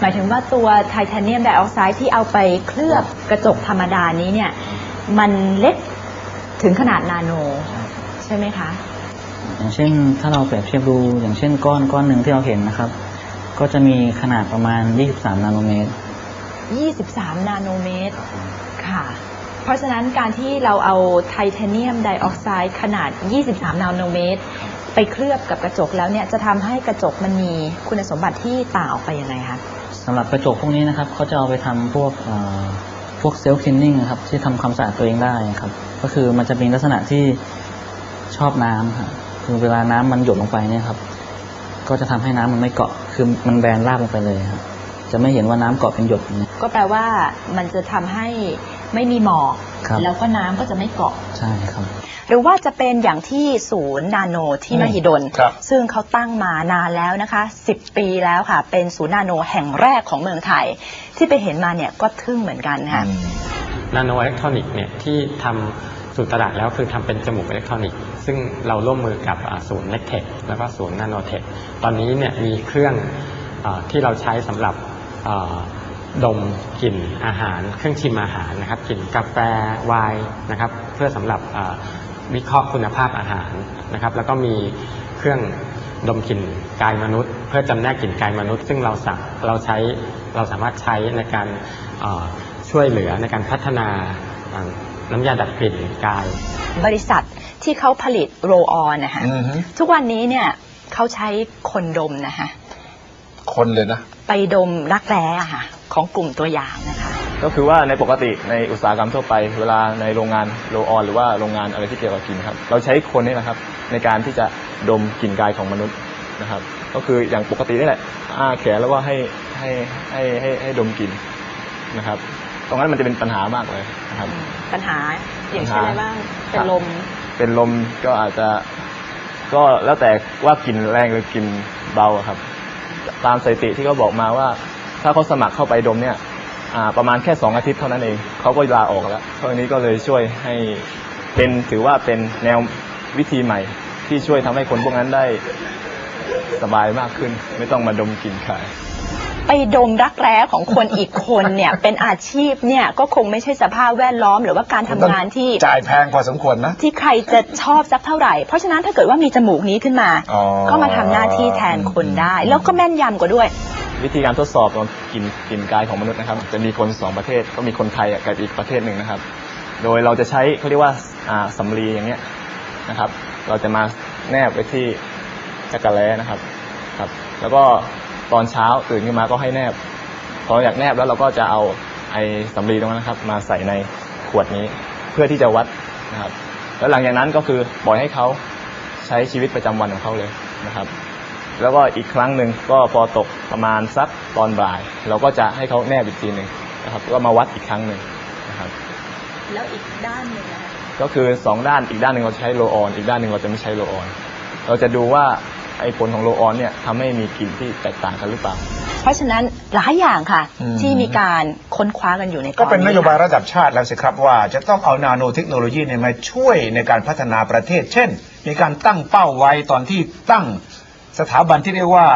หมายถึงว่าตัวไทเทเนียมไดออกไซด์ที่เอาไปเคลือบกระจกธรรมดานี้เนี่ย มันเล็กถึงขนาดนาโน ใช่ไหมคะ อย่างเช่นถ้าเราเปรียบเทียบดูอย่างเช่นก้อนก้อนหนึ่งที่เราเห็นนะครับ ก็จะมีขนาดประมาณ 23 นาโนเมตร 23 นาโนเมตรค่ะ เพราะฉะนั้นการที่เราเอาไทเทเนียมไดออกไซด์ขนาด 23 นาโนเมตร ไปเคลือบกับกระจกแล้วเนี่ยจะทำให้กระจกมันมีคุณสมบัติที่ต่างออกไปยังไงคะ สำหรับกระจกพวกนี้นะครับเขาจะเอาไปทำพวกเอ่อพวกเซลฟ์คลีนนิ่งครับที่ทำความสะอาดตัวเองได้ครับ ก็คือมันจะมีลักษณะที่ชอบน้ำครับคือเวลาน้ำมันหยดลงไปเนี่ยครับ ก็จะทำให้น้ำมันไม่เกาะคือมันแบนราบลงไปเลยครับจะไม่เห็นว่าน้ำเกาะเป็นหยดอย่างนี้ก็แปลว่ามันจะทำให้ไม่มีหมอกครับแล้วก็น้ำก็จะไม่เกาะใช่ครับ หรือว่าจะเป็นอย่างที่ศูนย์นาโนที่อืมมหิดล ครับ ซึ่งเขาตั้งมานานแล้วนะคะ 10 ปีแล้วค่ะ เป็นศูนย์นาโนแห่งแรกของเมืองไทย ที่ไปเห็นมาเนี่ยก็ทึ่งเหมือนกันค่ะ อืม นาโนอิเล็กทรอนิกส์เนี่ยที่ทำสู่ตลาดแล้วคือทำเป็นจมูกอิเล็กทรอนิกส์ซึ่งเราร่วมมือกับอ่าศูนย์เล็กเทคแล้วก็ศูนย์นาโนเทคตอนนี้เนี่ยมีเครื่องอาที่เราใช้สำหรับอ่าดมกลิ่นอาหาร เครื่องชิมอาหารนะครับกลิ่นกาแฟไวน์นะครับเพื่อสำหรับอ่า วิเคราะห์คุณภาพอาหารนะครับ แล้วก็มีเครื่องดมกลิ่นกายมนุษย์ เพื่อจำแนกกลิ่นกายมนุษย์ ซึ่งเราสักเราใช้เราสามารถใช้ในการอ่าช่วยเหลือในการพัฒนาอ่าน้ำยาดัดกลิ่นกาย บริษัทที่เขาผลิตโรออนนะคะอือฮึทุกวันนี้เนี่ยเขาใช้คนดมนะคะคนเลยนะ ไปดมรักแร้อะค่ะ ของกลุ่มตัวอย่างนะคะ ก็คือว่าในปกติในอุตสาหกรรมทั่วไป เวลาในโรงงานโรลออนหรือว่าโรงงานอะไรที่เกี่ยวกับกลิ่นครับเราใช้คนนี่นะครับ ในการที่จะดมกลิ่นกายของมนุษย์นะครับ ก็คืออย่างปกตินี่แหละอ้าแขนแล้วก็ให้ให้ให้ให้ให้ดมกลิ่นนะครับ ตรงนั้นมันจะเป็นปัญหามากเลยนะครับ ปัญหาอย่างเช่นอะไรบ้าง เป็นลม เป็นลมก็อาจจะ ก็แล้วแต่ว่ากลิ่นแรงหรือกลิ่นเบาอะครับ ตามสถิติที่เขาบอกมาว่า ถ้าเขาสมัครเข้าไปดมเนี่ยอ่า ประมาณแค่สองอาทิตย์เท่านั้นเองเขาก็ลาออกแล้วเพราะอันนี้ก็เลยช่วยให้เป็นถือว่าเป็นแนววิธีใหม่ ที่ช่วยทำให้คนพวกนั้นได้สบายมากขึ้น ไม่ต้องมาดมกลิ่นขาย ไปดมรักแร้ของคนอีกคนเนี่ย เป็นอาชีพเนี่ยก็คงไม่ใช่สภาพแวดล้อม หรือว่าการทำงานที่ จ่ายแพงพอสมควรนะ ที่ใครจะชอบสักเท่าไหร่ เพราะฉะนั้นถ้าเกิดว่ามีจมูกนี้ขึ้นมา อ๋อ ก็มาทำหน้าที่แทนคนได้ แล้วก็แม่นยำกว่าด้วย วิธีการทดสอบของกลิ่นกลิ่นกายของมนุษย์นะครับ จะมีคนสองประเทศก็มีคนไทยกับอีกประเทศหนึ่งนะครับ โดยเราจะใช้เขาเรียกว่าอ่าสำลีอย่างเงี้ยนะครับ เราจะมาแนบไว้ที่จักรแล้นะครับครับ แล้วก็ตอนเช้าตื่นขึ้นมาก็ให้แนบ พออยากแนบแล้วเราก็จะเอาไอ้สำลีตรงนั้นนะครับ มาใส่ในขวดนี้เพื่อที่จะวัดนะครับ แล้วหลังจากนั้นก็คือปล่อยให้เขาใช้ชีวิตประจำวันของเขาเลยนะครับ แล้วก็อีกครั้งหนึ่งก็พอตกประมาณสักตอนบ่าย เราก็จะให้เขาแนบอีกทีหนึ่งนะครับก็มาวัดอีกครั้งหนึ่งนะครับ แล้วอีกด้านหนึ่งนะคะก็คือสองด้านอีกด้านหนึ่งเราใช้โลออน อีกด้านหนึ่งเราจะไม่ใช้โลออน เราจะดูว่าไอ้ผลของโลออนเนี่ยทำให้มีกลิ่นที่แตกต่างกันหรือเปล่า เพราะฉะนั้นหลายอย่างค่ะ อืม ที่มีการค้นคว้ากันอยู่ในตก็เป็นนโยบายค่ะ ระดับชาติแล้วสิครับว่าจะต้องเอานาโนเทคโนโลยีเนี่ยมาช่วยในการพัฒนาประเทศ เช่น มีการตั้งเป้าไว้ตอนที่ตั้ง สถาบันที่เรียกว่า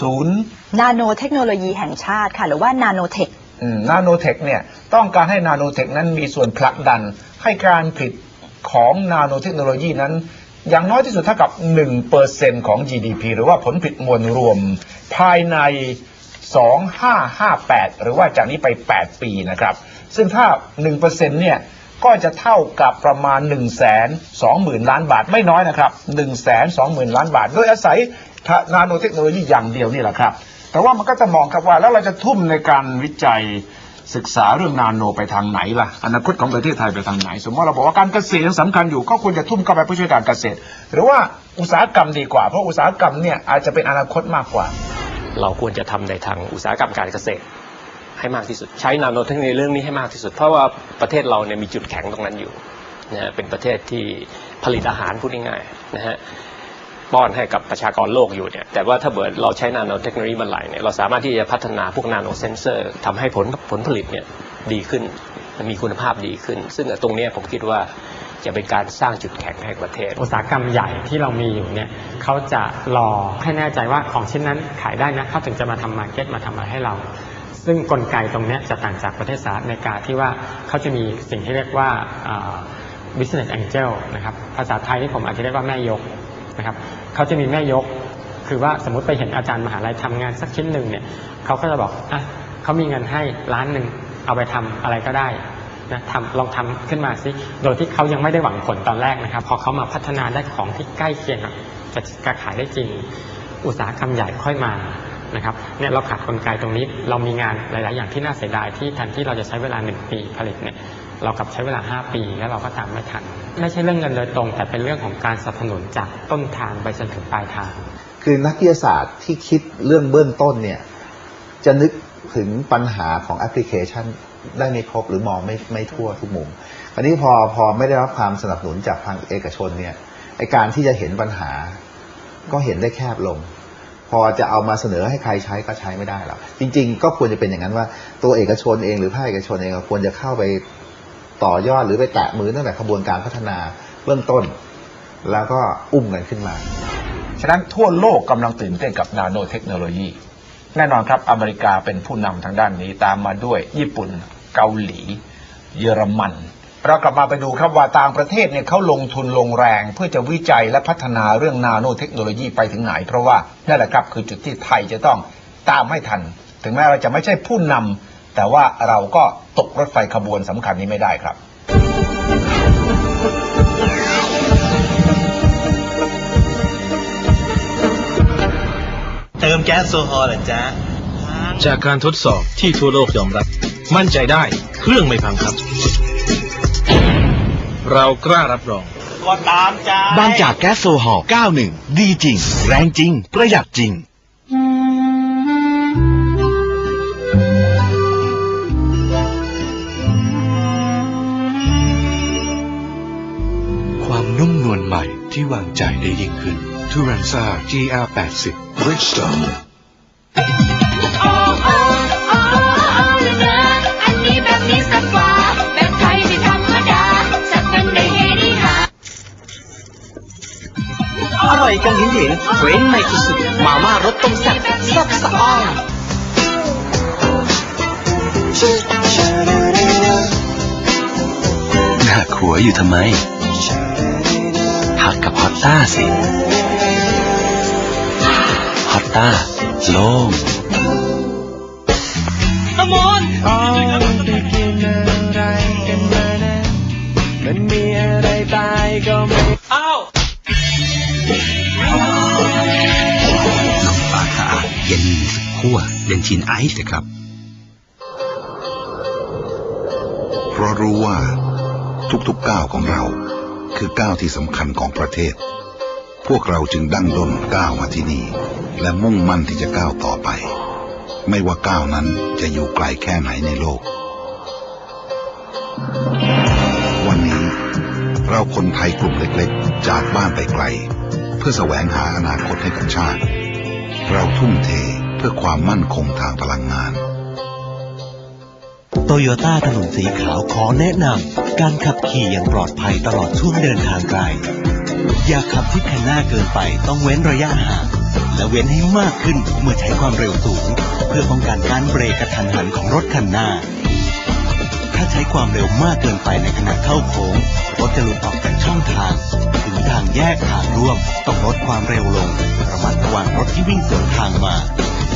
ศูนย์นาโนเทคโนโลยีแห่งชาติค่ะ หรือว่านาโนเทคนาโนเทคเนี่ยต้องการให้นาโนเทคนั้นมีส่วนผลักดัน ให้การผลิตของนาโนเทคโนโลยีนั้น อย่างน้อยที่สุดเท่ากับ 1%ของ GDP หรือว่าผลผลิตมวลรวม ภายใน 2558 หรือว่าจากนี้ไป 8 ปีนะครับ ซึ่งถ้า 1%เนี่ย ก็จะเท่ากับประมาณ 1 2 0 0 0 0 ล้านบาทไม่น้อยนะครับ 1 2 0 0 0 0 ล้านบาท โดยอาศัยนาโนเทคโนโลยีอย่างเดียวนี่แหละครับ แต่ว่ามันก็จะมองครับว่าแล้วเราจะทุ่มในการวิจัยศึกษาเรื่องนาโนไปทางไหนล่ะ อนาคตของประเทศไทยไปทางไหน สมมติเราบอกว่าการเกษตรยังสำคัญอยู่ก็ควรจะทุ่มเข้าไปเพื่อช่วยการเกษตร หรือว่าอุตสาหกรรมดีกว่า เพราะอุตสาหกรรมเนี่ยอาจจะเป็นอนาคตมากกว่า เราควรจะทำในทางอุตสาหกรรมการเกษตร ให้มากที่สุด ใช้นาโนเทคโนโลยีเรื่องนี้ให้มากที่สุด เพราะว่าประเทศเราเนี่ยมีจุดแข็งตรงนั้นอยู่นะฮะเป็นประเทศที่ผลิตอาหารพูดง่ายๆนะฮะป้อนให้กับประชากรโลกอยู่เนี่ยแต่ว่าถ้าเกิดเราใช้นาโนเทคโนโลยีมาไหลเนี่ยเราสามารถที่จะพัฒนาพวกนาโนเซนเซอร์ทำให้ผลผลผลิตเนี่ยดีขึ้นมีคุณภาพดีขึ้น ซึ่งตรงนี้ผมคิดว่าจะเป็นการสร้างจุดแข็งให้ประเทศ อุตสาหกรรมใหญ่ที่เรามีอยู่เนี่ยเขาจะรอให้แน่ใจว่าของชิ้นนั้นขายได้นะเขาถึงจะมาทำมาร์เก็ตมาทำอะไรให้เรา ซึ่งกลไกตรงนี้จะต่างจากประเทศสหรัฐอเมริกาที่ว่าเขาจะมีสิ่งที่เรียกว่า business angel นะครับภาษาไทยนี่ผมอาจจะเรียกว่าแม่ยกนะครับเขาจะมีแม่ยก คือว่าสมมติไปเห็นอาจารย์มหาลัยทำงานสักชิ้นหนึ่งเนี่ยเขาก็จะบอกอะเขามีเงินให้ล้านหนึ่งเอาไปทำอะไรก็ได้นะทำลองทำขึ้นมาสิโดยที่เขายังไม่ได้หวังผลตอนแรกนะครับ พอเขามาพัฒนาได้ของที่ใกล้เคียงกับจะจะขายได้จริง อุตสาหกรรมใหญ่ค่อยมา นะครับเนี่ยเราขาดกลไกตรงนี้ เรามีงานหลาย ๆ อย่างที่น่าเสียดายที่แทนที่เราจะใช้เวลาหนึ่งปีผลิตเนี่ยเรากลับใช้เวลา 5 ปีแล้วเราก็ตามไม่ทัน ไม่ใช่เรื่องเงินโดยตรง แต่เป็นเรื่องของการสนับสนุนจากต้นทางไปจนถึงปลายทาง คือนักวิทยาศาสตร์ที่คิดเรื่องเบื้องต้นเนี่ยจะนึกถึงปัญหาของแอปพลิเคชันได้ไม่ครบหรือมองไม่ไม่ทั่วทุกมุมอันนี้พอพอไม่ได้รับความสนับสนุนจากทางเอกชนเนี่ยไอการที่จะเห็นปัญหาก็เห็นได้แคบลง พอจะเอามาเสนอให้ใครใช้ก็ใช้ไม่ได้หรอกจริง ๆ ก็ควรจะเป็นอย่างนั้นว่าตัวเอกชนเองหรือภาคเอกชนเองควรจะเข้าไปต่อยอดหรือไปแตะมือตั้งแต่ขบวนการพัฒนาเบื้องต้น แล้วก็อุ้มกันขึ้นมา ฉะนั้นทั่วโลกกำลังตื่นเต้นกับนาโนเทคโนโลยีแน่นอนครับอเมริกาเป็นผู้นำทางด้านนี้ตามมาด้วยญี่ปุ่นเกาหลี เยอรมัน เรากลับมาไปดูครับว่าต่างประเทศเนี่ยเขาลงทุนลงแรง เพื่อจะวิจัยและพัฒนาเรื่องนาโนเทคโนโลยีไปถึงไหน เพราะว่านั่นแหละครับคือจุดที่ไทยจะต้องตามให้ทัน ถึงแม้เราจะไม่ใช่ผู้นำแต่ว่าเราก็ตกรถไฟขบวนสำคัญนี้ไม่ได้ครับเติมแก๊สโซฮอล์เหรอจ๊ะจากการทดสอบที่ทั่วโลกยอมรับ มั่นใจได้เครื่องไม่พังครับ เรากล้ารับรอง ก็ตามใจบางจากแก๊สโซฮอล์91 ดีจริง แรงจริง ประหยัดจริง ความนุ่มนวลใหม่ที่วางใจได้ยิ่งขึ้น t u r a n z a GR80 Bridgestone อร่อยกันเห็นเห็นเว้นในที่สุดมาม่ารสต้มแซ่บซับสะอ้อนหน้าขัวอยู่ทำไม หักกับฮอตต้าสิ ฮอตต้าโล่งอมอนมันมีอะไรตายก็ไม่ คั่วเดนชินไอซ์นะครับ เพราะรู้ว่าทุกๆก้าวของเรา คือก้าวที่สำคัญของประเทศ พวกเราจึงดั้งด้นก้าวมาที่นี่ และมุ่งมั่นที่จะก้าวต่อไป ไม่ว่าก้าวนั้นจะอยู่ไกลแค่ไหนในโลก วันนี้เราคนไทยกลุ่มเล็กๆ จากบ้านไปไกล เพื่อแสวงหาอนาคตให้กับชาติ เราทุ่มเท พื่อความมั่นคงทางพลังงานโตโยต้าถนนสีขาวขอแนะนำการขับขี่อย่างปลอดภัยตลอดช่วงเดินทางไกล อย่าขับชิดคันหน้าเกินไปต้องเว้นระยะห่างและเว้นให้มากขึ้นเมื่อใช้ความเร็วสูง เพื่อป้องกันการเบรกกระทันหันของรถคันหน้า ถ้าใช้ความเร็วมากเกินไปในขณะเข้าโค้งรถจะหลุดออกจากช่องทาง ถึงทางแยกทางร่วมต้องลดความเร็วลงระมัดระวังรถที่วิ่งสวนทางมา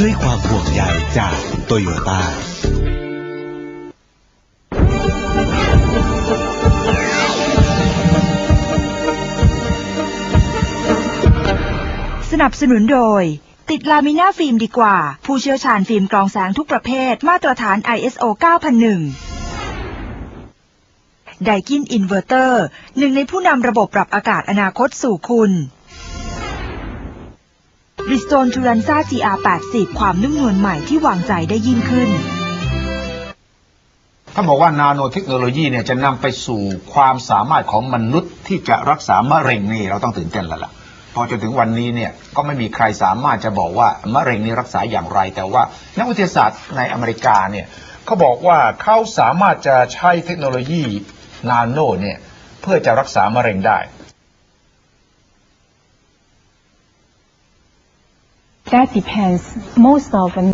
ด้วยความห่วงใยจากโตโยต้า สนับสนุนโดย ติดลามิน่าฟิล์มดีกว่า ผู้เชี่ยวชาญฟิล์มกรองแสงทุกประเภทมาตรฐาน ISO 9001ไดกินอินเวอร์เตอร์หนึ่งในผู้นำระบบปรับอากาศอนาคตสู่คุณ ริสโตนทูรันซ่า GR80 ความนุ่มนวลใหม่ที่วางใจได้ยิ่งขึ้นถ้าบอกว่านาโนเทคโนโลยีเนี่ยจะนำไปสู่ความสามารถของมนุษย์ที่จะรักษามะเร็งนี่เราต้องตื่นเต้นแล้วล่ะพอจนถึงวันนี้เนี่ยก็ไม่มีใครสามารถจะบอกว่ามะเร็งนี่รักษาอย่างไร แต่ว่านักวิทยาศาสตร์ในอเมริกาเนี่ยเขาบอกว่าเขาสามารถจะใช้เทคโนโลยีนาโนเนี่ยเพื่อจะรักษามะเร็งได้ That depends. Most of them